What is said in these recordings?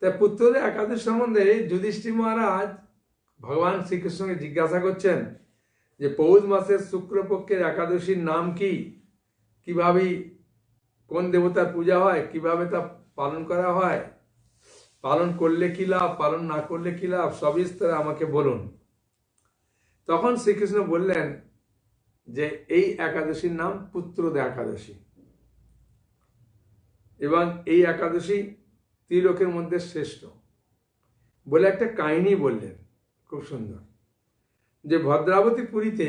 তাই পুত্রদের একাদশ সম্বন্ধে যুধিষ্ঠির মহারাজ ভগবান শ্রীকৃষ্ণকে জিজ্ঞাসা করছেন যে পৌষ মাসের শুক্রপক্ষের একাদশীর নাম কি? কীভাবে কোন দেবতার পূজা হয়? কীভাবে তা পালন করা হয়? পালন করলে কি লাভ? পালন না করলে কি লাভ? সবিস্তারে আমাকে বলুন। তখন শ্রীকৃষ্ণ বললেন যে এই একাদশীর নাম পুত্রদা একাদশী। এবং এই একাদশী ত্রিলোকের মধ্যে শ্রেষ্ঠ। বলে একটা কাহিনী বললেন, খুব সুন্দর, যে ভদ্রাবতী পুরীতে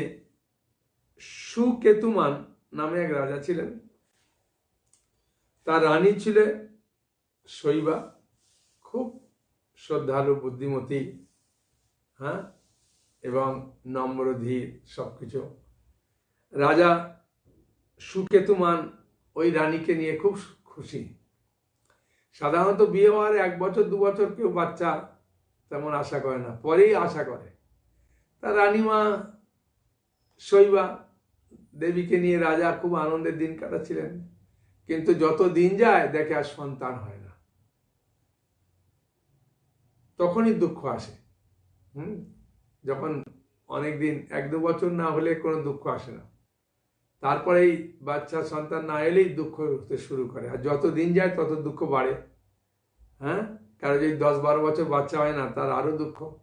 সুকেতুমান নামে এক রাজা ছিলেন। তার রানী ছিলেন শৈবা, খুব শ্রদ্ধালু, বুদ্ধিমতী হ্যাঁ এবং নম্র ধীর সবকিছু। রাজা সুকেতুমান ওই রানীকে নিয়ে খুব খুশি। সাধারণত বিয়ে হওয়ার এক বছর, দু বছর কেউ বাচ্চা তেমন আশা করে না, পরেই আশা করে। তা রানীমা, শৈবা দেবীকে নিয়ে রাজা খুব আনন্দের দিন কাটাচ্ছিলেন। কিন্তু যত দিন যায় দেখে আর সন্তান হয় না। তখনই দুঃখ আসে, হুম? যখন অনেক দিন এক দু বছর না হলে কোনো দুঃখ আসে না। তারপরেই বাচ্চা, সন্তান না এলেই দুঃখ হতে শুরু করে। আর যত দিন যায়, তত দুঃখ বাড়ে। হ্যাঁ? কারও যদি দশ বারো বছর বাচ্চা হয় না, তার আরও দুঃখ।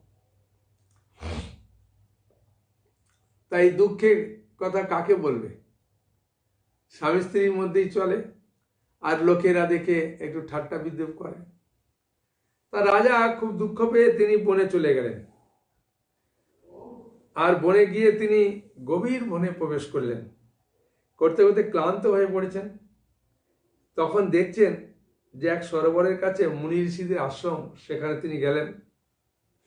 তাই দুঃখের কথা কাকে বলবে? স্বামী স্ত্রীর মধ্যেই চলে। আর লোকেরা দেখে একটু ঠাট্টা বিদ্রুপ করে। তা রাজা খুব দুঃখ পেয়ে তিনি বনে চলে গেলেন। আর বনে গিয়ে তিনি গভীর বনে প্রবেশ করলেন। করতে করতে ক্লান্ত হয়ে পড়েছেন। তখন দেখছেন যে এক সরোবরের কাছে মুনি ঋষিদের আশ্রম, সেখানে তিনি গেলেন,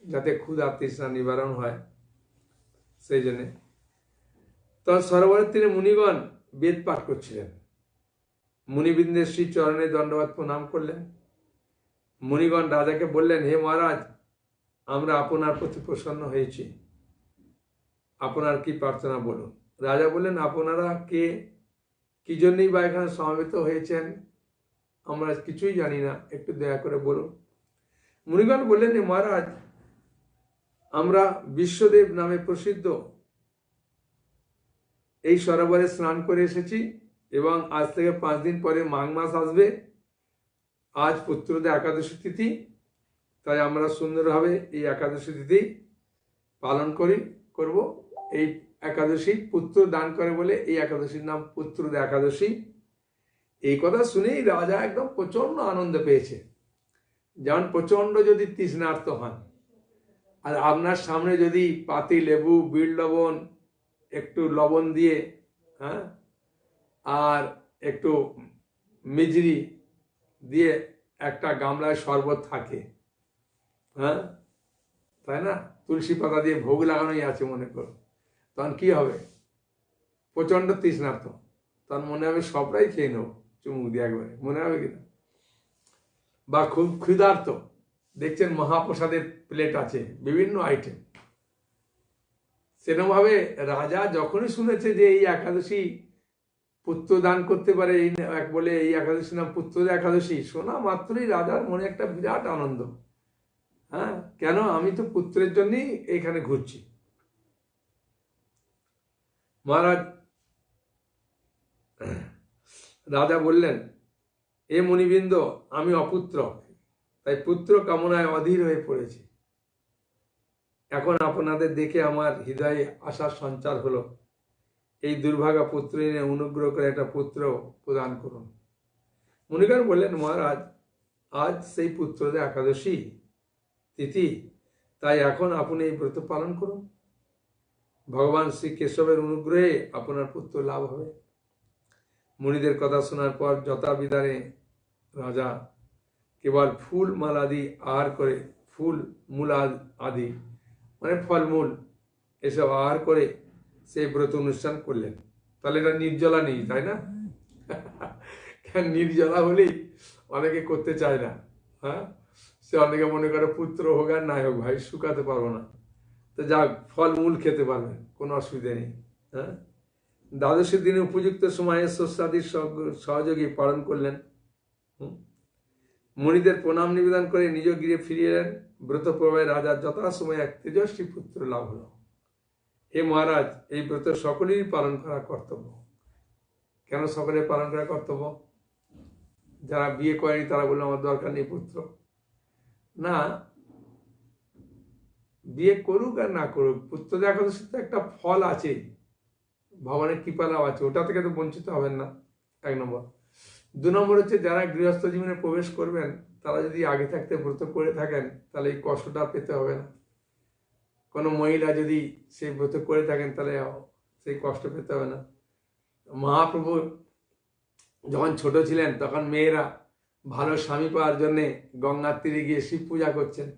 যাতে ক্ষুধা তৃষ্ণা নিবারণ হয়। সেই জন্যে তখন সরোবরের তিনি মুনিগণ বেদ পাঠ করছিলেন। মুনিবৃন্দের শ্রী চরণে দণ্ডবাদ প্রণাম করলেন। মুনিগণ রাজাকে বললেন, হে মহারাজ, আমরা আপনার প্রতি প্রসন্ন হয়েছি। আপনার কি প্রার্থনা বলুন? রাজা বললেন, আপনারা কে? কি জন্যই বা এখানে সমাবেত হয়েছেন? আমরা কিছুই জানি না। একটু দয়া করে বলুন। মুনিগণ বললেন মহারাজ, আমরা বিশ্বদেব নামে প্রসিদ্ধ। এই সরোবরে স্নান করে এসেছি এবং আজ থেকে পাঁচ দিন পরে মাঘ মাস আসবে। আজ পুত্রদের একাদশী তিথি, তাই আমরা সুন্দরভাবে এই একাদশী তিথি পালন করি, করব। এই একাদশী পুত্র দান করে বলে এই একাদশীর নাম পুত্রদের একাদশী। এই কথা শুনেই রাজা একদম প্রচণ্ড আনন্দ পেয়েছে। যেমন প্রচণ্ড যদি তৃষ্ণার্ত হন, আর আপনার সামনে যদি পাতি, লেবু বিট লবণ, একটু লবণ দিয়ে হ্যাঁ আর একটু মিজরি দিয়ে একটা গামলায় শরবত থাকে হ্যাঁ তাই না? তুলসী পাতা দিয়ে ভোগ লাগানোই আছে মনে করো তখন কি হবে? প্রচণ্ড তৃষ্ণার্থ তখন মনে হবে সবটাই খেয়ে নেব, চুমুক দিয়ে একবারে। মনে হবে কিনা? বা খুব ক্ষুধার্ত। দেখছেন মহাপ্রসাদের প্লেট আছে, বিভিন্ন আইটেম সেরকমভাবে রাজা যখনই শুনেছে যে এই একাদশী পুত্র দান করতে পারে, এই এক বলে এই একাদশী নাম পুত্র একাদশী, শোনা মাত্রই রাজার মনে একটা বিরাট আনন্দ। হ্যাঁ? কেন? আমি তো পুত্রের জন্যই এখানে ঘুরছি। মহারাজ, রাজা বললেন, এ মণিবৃন্দ আমি অপুত্র, তাই পুত্র কামনায় অধীর হয়ে পড়েছি। এখন আপনাদের দেখে আমার হৃদয়ে আশার সঞ্চার হলো। এই দুর্ভাগা পুত্র এনে অনুগ্রহ করে একটা পুত্র প্রদান করুন। মুনিগণ বললেন, মহারাজ, আজ সেই পুত্রদের একাদশী তিথি, তাই এখন আপনি এই ব্রত পালন করুন। ভগবান শ্রী কেশবের অনুগ্রহে আপনার পুত্র লাভ হবে। মুনিদের কথা শোনার পর যথাবিধানে রাজা কেবল ফুল মালাদি আহার করে, ফুল মূল আদি মানে ফলমূল এসব আহার করে সেই ব্রত অনুষ্ঠান করলেন। তাহলে এটা নির্জলা নেই, তাই না? নির্জলা হলেই অনেকে করতে চায় না হ্যাঁ? সে অনেকে মনে করে পুত্র হোক আর নাই হোক, ভাই, শুকাতে পারব না। তো যাক ফলমূল খেতে পারবেন কোনো অসুবিধা নেই হ্যাঁ? দ্বাদশীর দিনে উপযুক্ত সময়ে শস্যাদির সহযোগী পালন করলেন মণিদের প্রণাম নিবেদন করে নিজ গৃহে ফিরিয়ে এলেন। ব্রত প্রবাহে রাজার যথাসময়ে এক তেজস্বী পুত্র লাভ হলো। হে মহারাজ, এই ব্রত সকলেরই পালন করা কর্তব্য। কেন সকলে পালন করা কর্তব্য? যারা বিয়ে করেনি তারা বলল, আমার দরকার নেই পুত্র। না বিয়ে করুক আর না করুক পুত্র দেখার সাথে একটা ফল আছে। ভগবানের কৃপা লাভ আছে, ওটা থেকে তো বঞ্চিত হবেন না। এক নম্বর। দু নম্বর হচ্ছে, যারা গৃহস্থ জীবনে প্রবেশ করবেন, তারা যদি আগে থাকতে ব্রত করে থাকেন, তাহলে এই কষ্টটা পেতে হবে না। কোনো মহিলা যদি সেই ব্রত করে থাকেন, তাহলে সেই কষ্ট পেতে হবে না। মহাপ্রভু যখন ছোট ছিলেন, তখন মেয়েরা ভালো স্বামী পাওয়ার জন্যে গঙ্গার তীরে গিয়ে শিব পূজা করছেন।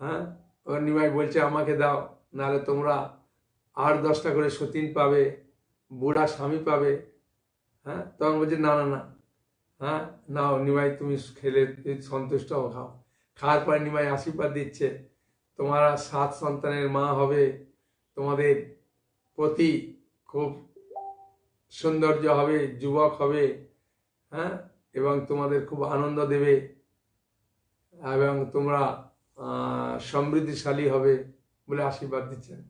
হ্যাঁ? নিমাই বলছে, আমাকে দাও, নাহলে তোমরা আট দশটা করে সতীন পাবে, বুড়া স্বামী পাবে। হ্যাঁ? তখন বলছে, না না না হ্যাঁ নাও নিমাই তুমি খেলে সন্তুষ্ট খাও। খাওয়ার পরে নিমাই আশীর্বাদ দিচ্ছে, তোমারা সাত সন্তানের মা হবে। তোমাদের প্রতি খুব সৌন্দর্য হবে, যুবক হবে হ্যাঁ এবং তোমাদের খুব আনন্দ দেবে, এবং তোমরা সমৃদ্ধিশালী হবে বলে আশীর্বাদ দিচ্ছেন।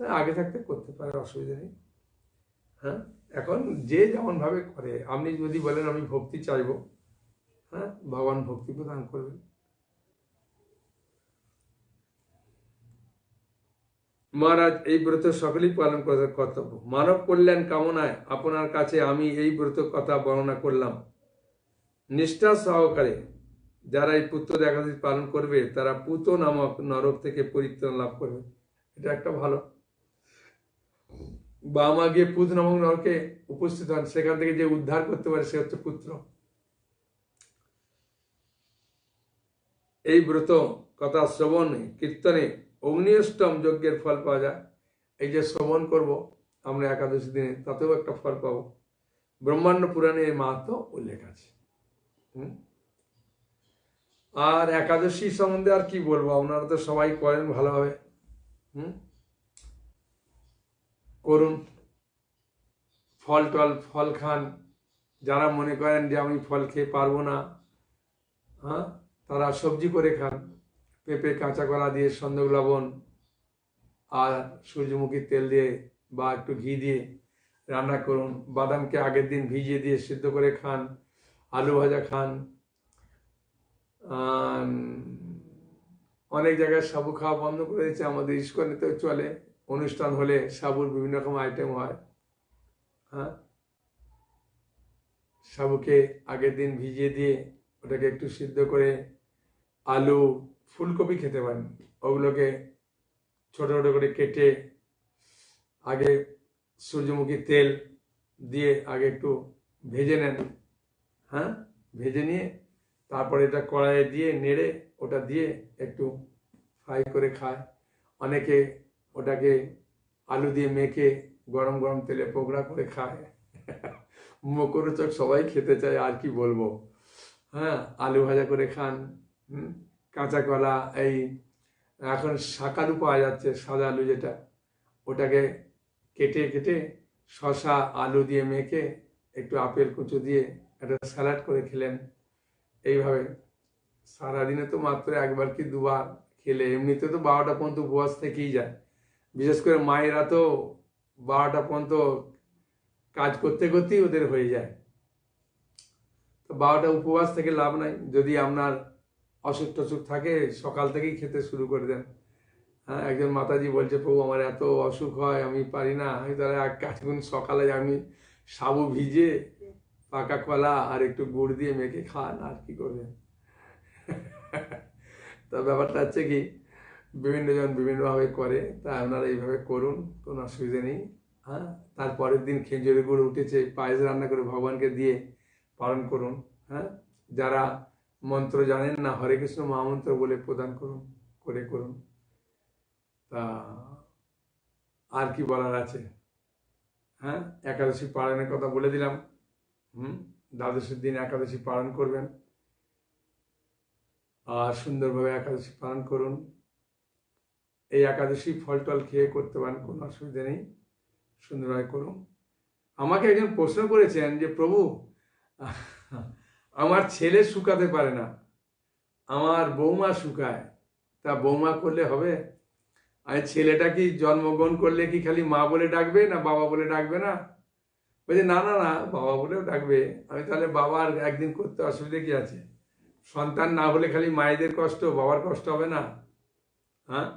আগে থাকতে করতে পারে, অসুবিধা নেই। হ্যাঁ এখন যে যেমনভাবে করে, আপনি যদি বলেন আমি ভক্তি চাইব হ্যাঁ ভগবান ভক্তি প্রদান করবেন। মহারাজ, এই ব্রত সকলেই পালন করার কর্তব্য। মানব কল্যাণ কামনায় আপনার কাছে আমি এই ব্রত কথা বর্ণনা করলাম। নিষ্ঠা সহকারে যারা এই পুত্র একাদশী পালন করবে, তারা পুত নামক নরক থেকে পরিত্রাণ লাভ করবে। এটা একটা ভালো। বা মা গিয়ে পুত নামক নরকে উপস্থিত হন। সেখান থেকে যে উদ্ধার করতে পারে, সে হচ্ছে পুত্র। এই ব্রত, কথা শ্রবণে, কীর্তনে অগ্নিষ্টম যজ্ঞের ফল পাওয়া যায়। এই যে শ্রবণ করব আমরা একাদশী দিনে, তাতেও একটা ফল পাবো। ব্রহ্মাণ্ড পুরাণে এর মাহাত্ম উল্লেখ আছে। হুম? আর একাদশী সম্বন্ধে আর কি বলব? আপনারা তো সবাই করেন ভালোভাবে। হুম? করুন। ফল টল, ফল খান। যারা মনে করেন যে আমি ফল খেয়ে পারব না হ্যাঁ? তারা সবজি করে খান। পেঁপে, কাঁচা কলা দিয়ে সন্দেহ লবণ আর সূর্যমুখীর তেল দিয়ে বা একটু ঘি দিয়ে রান্না করুন। বাদামকে আগের দিন ভিজিয়ে দিয়ে সিদ্ধ করে খান। আলু ভাজা খান। অনেক জায়গায় সাবু খাওয়া বন্ধ করে দিয়েছে, আমাদের ইস্কনেতেও চলে। অনুষ্ঠান হলে সাবুর বিভিন্ন রকম আইটেম হয়। হ্যাঁ? সাবুকে আগের দিন ভিজিয়ে দিয়ে ওটাকে একটু সিদ্ধ করে আলু, ফুলকপি খেতে পারেন। ওগুলোকে ছোট ছোট করে কেটে আগে সূর্যমুখী তেল দিয়ে আগে একটু ভেজে নেন। হ্যাঁ? ভেজে নিয়ে তারপরে এটা কড়াইয়ে দিয়ে, নেড়ে ওটা দিয়ে একটু ফ্রাই করে খায়। অনেকে ওটাকে আলু দিয়ে মেখে গরম গরম তেলে পোকড়া করে খায়। মুখরোচক সবাই খেতে চায়, আর কি বলব। হ্যাঁ আলু ভাজা করে খান কাঁচা কলা, এই এখন শাকালু পাওয়া যাচ্ছে, সাদা আলু যেটা। ওটাকে কেটে কেটে শসা, আলু দিয়ে মেখে একটু আপেল কুচো দিয়ে একটা স্যালাড করে খেলেন। এইভাবে সারাদিনে তো মাত্র একবার কি দুবার খেলে। এমনিতে তো বারোটা পর্যন্ত উপবাস থেকেই যায়। বিশেষ করে মায়েরা তো বারোটা পর্যন্ত কাজ করতে করতেই ওদের হয়ে যায়। তো বারোটা উপবাস থেকে লাভ নাই। যদি আপনার অসুখ টসুখ থাকে, সকাল থেকেই খেতে শুরু করে দেন। হ্যাঁ একজন মাতাজি বলছে, প্রভু, আমার এত অসুখ হয়, আমি পারি না। আমি তাহলে এক কাজ করুন, সকালে আমি সাবু ভিজে পাকা কলা আর একটু গুড় দিয়ে মেখে খান, আর কি করবেন? তো ব্যাপারটা হচ্ছে কি, বিভিন্ন জন বিভিন্নভাবে করে, তা আপনারা এইভাবে করুন, কোনো অসুবিধা নেই। হ্যাঁ? তারপরের দিন খেজুরের গুড় উঠেছে, পায়েস রান্না করে ভগবানকে দিয়ে পালন করুন। হ্যাঁ? যারা মন্ত্র জানেন না, হরে কৃষ্ণ মহামন্ত্র বলে প্রদান করুন, করে করুন। তা আর কি বলার আছে? হ্যাঁ? একাদশী পালনের কথা বলে দিলাম। হুম? দ্বাদশের দিন একাদশী পালন করবেন। আর সুন্দরভাবে একাদশী পালন করুন। এই একাদশী ফল টল খেয়ে করতে পারেন, কোনো অসুবিধা নেই। সুন্দরভাবে করুন। আমাকে একজন প্রশ্ন করেছেন যে, প্রভু, আমার ছেলে শুকাতে পারে না। আমার বৌমা শুকায়। তা বৌমা করলে হবে? আর ছেলেটা কি জন্মগ্রহণ করলে কি খালি মা বলে ডাকবে না বাবা বলে ডাকবে না? বলছে না না না, বাবা বলেও ডাকবে। আমি তাহলে বাবার একদিন করতে অসুবিধা কি আছে? সন্তান না হলে খালি মায়েদের কষ্ট, বাবার কষ্ট হবে না? হ্যাঁ?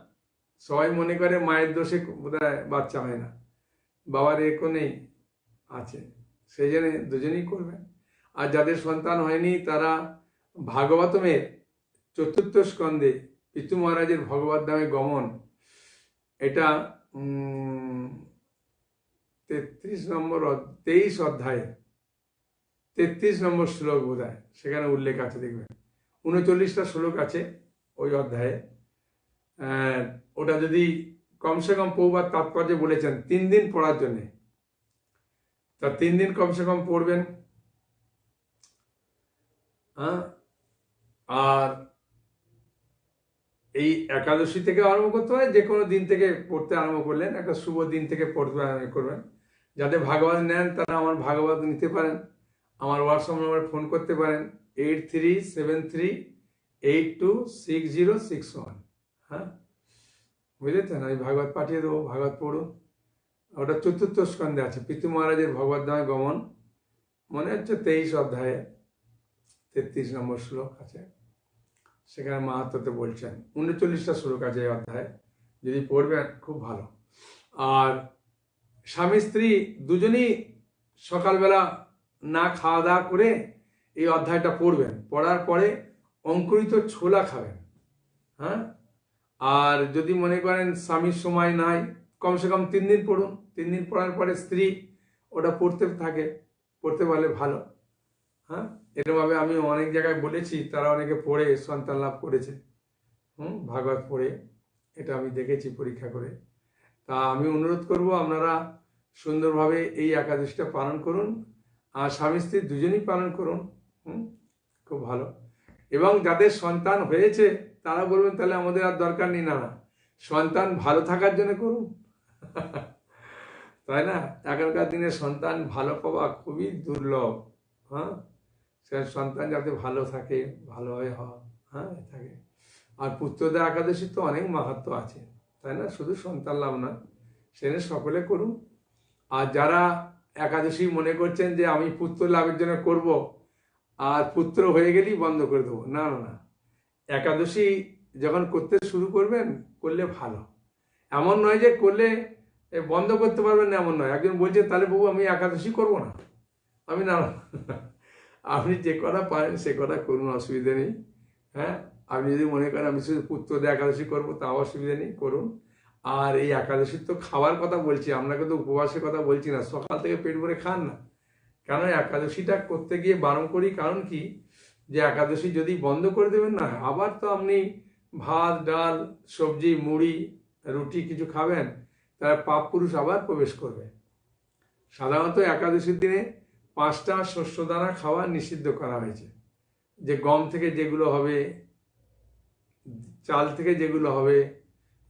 সবাই মনে করে মায়ের দোষে বোধহয় বাচ্চা হয় না। বাবার একও নেই, আছে। সেই জন্য দুজনেই করবেন আর যাদের সন্তান হয়নি, তারা ভাগবতমের চতুর্থ স্কন্ধে পিতু মহারাজের ভগবত ধামে গমন। এটা তেত্রিশ নম্বর তেইশ অধ্যায়ে, তেত্রিশ নম্বর শ্লোক বোধ সেখানে উল্লেখ আছে, দেখবেন। উনচল্লিশটা শ্লোক আছে ওই অধ্যায়ে। ওটা যদি কমসে কম পৌবার তাৎপর্য বলেছেন, তিন দিন পড়ার জন্যে। তা তিন দিন কমসে কম পড়বেন। হ্যাঁ আর এই একাদশী থেকে আরম্ভ করতে হয় যে কোনো দিন থেকে পড়তে আরম্ভ করলেন, একটা শুভ দিন থেকে পড়তে করবেন। যাতে ভাগবত নেন, তারা আমার ভাগবত নিতে পারেন। আমার হোয়াটসঅ্যাপ নম্বরে ফোন করতে পারেন eight three seven three eight two six zero six one হ্যাঁ? বুঝেছেন আমি ভাগবত পাঠিয়ে দেবো, ভাগবত পড়ুন। ওটা চতুর্থ স্কন্ধে আছে, পিতু মহারাজের ভগবত ধামে গমন। মনে হচ্ছে তেইশ অধ্যায়ে, তেত্রিশ নম্বর শ্লোক আছে। সেখানে মাহাত্মতে বলছেন, উনচল্লিশটা শ্লোক আছে এই অধ্যায়ে। যদি পড়বেন, খুব ভালো। আর স্বামী, স্ত্রী দুজনেই সকালবেলা না খাওয়া দাওয়া করে এই অধ্যায়টা পড়বেন। পড়ার পরে অঙ্কুরিত ছোলা খাবেন। হ্যাঁ? আর যদি মনে করেন স্বামীর সময় নাই, কমসে কম তিন দিন পড়ুন। তিন দিন পড়ার পরে স্ত্রী ওটা পড়তে থাকে, পড়তে পারলে ভালো। হ্যাঁ? এরকমভাবে আমি অনেক জায়গায় বলেছি, তারা অনেকে পড়ে, সন্তান লাভ করেছে। হুম? ভাগবত পড়ে, এটা আমি দেখেছি পরীক্ষা করে। তা আমি অনুরোধ করব আপনারা সুন্দরভাবে এই একাদশীটা পালন করুন, আর স্বামী স্ত্রী দুজনেই পালন করুন, হুম? খুব ভালো। এবং যাদের সন্তান হয়েছে, তারা বলবেন, তাহলে আমাদের আর দরকার নেই, না সন্তান ভালো থাকার জন্য করুন। তাই না? এখনকার দিনে সন্তান ভালো পাওয়া খুবই দুর্লভ হ্যাঁ? সে সন্তান যাতে ভালো থাকে, ভালোভাবে হয় হ্যাঁ থাকে। আর পুত্রদের একাদশী তো অনেক মাহাত্ম আছে, তাই না? শুধু সন্তান লাভ না সেটা সকলে করুন। আর যারা একাদশী মনে করছেন যে আমি পুত্র লাভের জন্য করব, আর পুত্র হয়ে গেলেই বন্ধ করে দেবো। না না না। একাদশী যখন করতে শুরু করবেন, করলে ভালো। এমন নয় যে করলে বন্ধ করতে পারবেন না, এমন নয়। একজন বলছে, তাহলে বাবু, আমি একাদশী করব না। আমি, না আপনি যে কটা পারেন, সে কটা করুন, অসুবিধা নেই। হ্যাঁ? আপনি যদি মনে করেন, আমি শুধু পুত্র একাদশী করব তাও অসুবিধা নেই, করুন। আর এই একাদশীর তো খাওয়ার কথা বলছি আমরা কিন্তু উপবাসের কথা বলছি না, সকাল থেকে পেট ভরে খান না। কারণ একাদশীটা করতে গিয়ে বারণ করি? কারণ কি? যে একাদশী যদি বন্ধ করে দেবেন না, আবার তো আপনি ভাত, ডাল, সবজি, মুড়ি, রুটি কিছু খাবেন, তারা পাপ পুরুষ আবার প্রবেশ করবে। সাধারণত একাদশীর দিনে পাঁচটা শস্য দানা খাওয়া নিষিদ্ধ করা হয়েছে। যে গম থেকে যেগুলো হবে, চাল থেকে যেগুলো হবে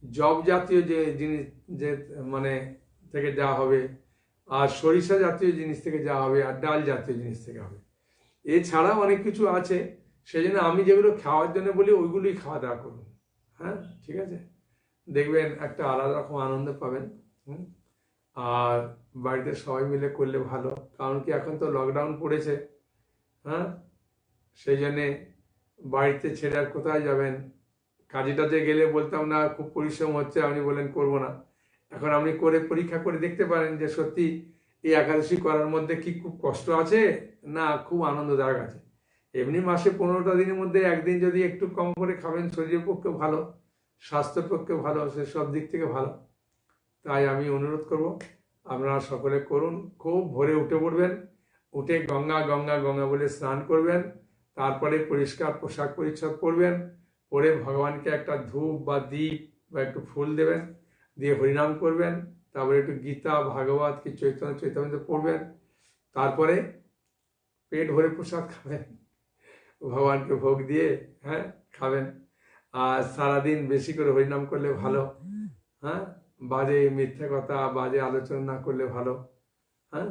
জব জাতীয় যে জিনিস যে মানে থেকে যা হবে, আর সরিষা জাতীয় জিনিস থেকে যা হবে, আর ডাল জাতীয় জিনিস থেকে হবে। এছাড়াও অনেক কিছু আছে সেই জন্য আমি যেগুলো খাওয়ার জন্য বলি, ওইগুলোই খাওয়া দাওয়া করুন। হ্যাঁ ঠিক আছে? দেখবেন একটা আলাদা রকম আনন্দ পাবেন। হুম? আর বাড়িতে সবাই মিলে করলে ভালো, কারণ কি এখন তো লকডাউন পড়েছে। হ্যাঁ? সেই জন্যে বাড়িতে ছেড়ে আর কোথায় যাবেন? কাজে টাজে গেলে বলতাম, না, খুব পরিশ্রম হচ্ছে, আপনি বলেন করব না। এখন আপনি করে পরীক্ষা করে দেখতে পারেন যে সত্যি এই একাদশী করার মধ্যে কি খুব কষ্ট আছে, না, খুব আনন্দদায়ক আছে। এমনি মাসে পনেরোটা দিনের মধ্যে একদিন যদি একটু কম করে খাবেন, শরীরের পক্ষে ভালো, স্বাস্থ্যের পক্ষে ভালো, সে সব দিক থেকে ভালো। তাই আমি অনুরোধ করব, আপনারা সকলে করুন, খুব ভোরে উঠে পড়বেন, উঠে গঙ্গা গঙ্গা গঙ্গা বলে স্নান করবেন, তারপরে পরিষ্কার পোশাক পরিচ্ছদ পরবেন পরে ভগবানকে একটা ধূপ বা দীপ বা একটু ফুল দেবেন, দিয়ে হরিনাম করবেন, তারপরে একটু গীতা, ভাগবত কি চৈতন্য চৈতন্য পড়বেন, তারপরে পেট ভরে প্রসাদ খাবেন। ভগবানকে ভোগ দিয়ে হ্যাঁ খাবেন। আর সারাদিন বেশি করে হরিনাম করলে ভালো হ্যাঁ বাজে মিথ্যে কথা, বাজে আলোচনা না করলে ভালো হ্যাঁ।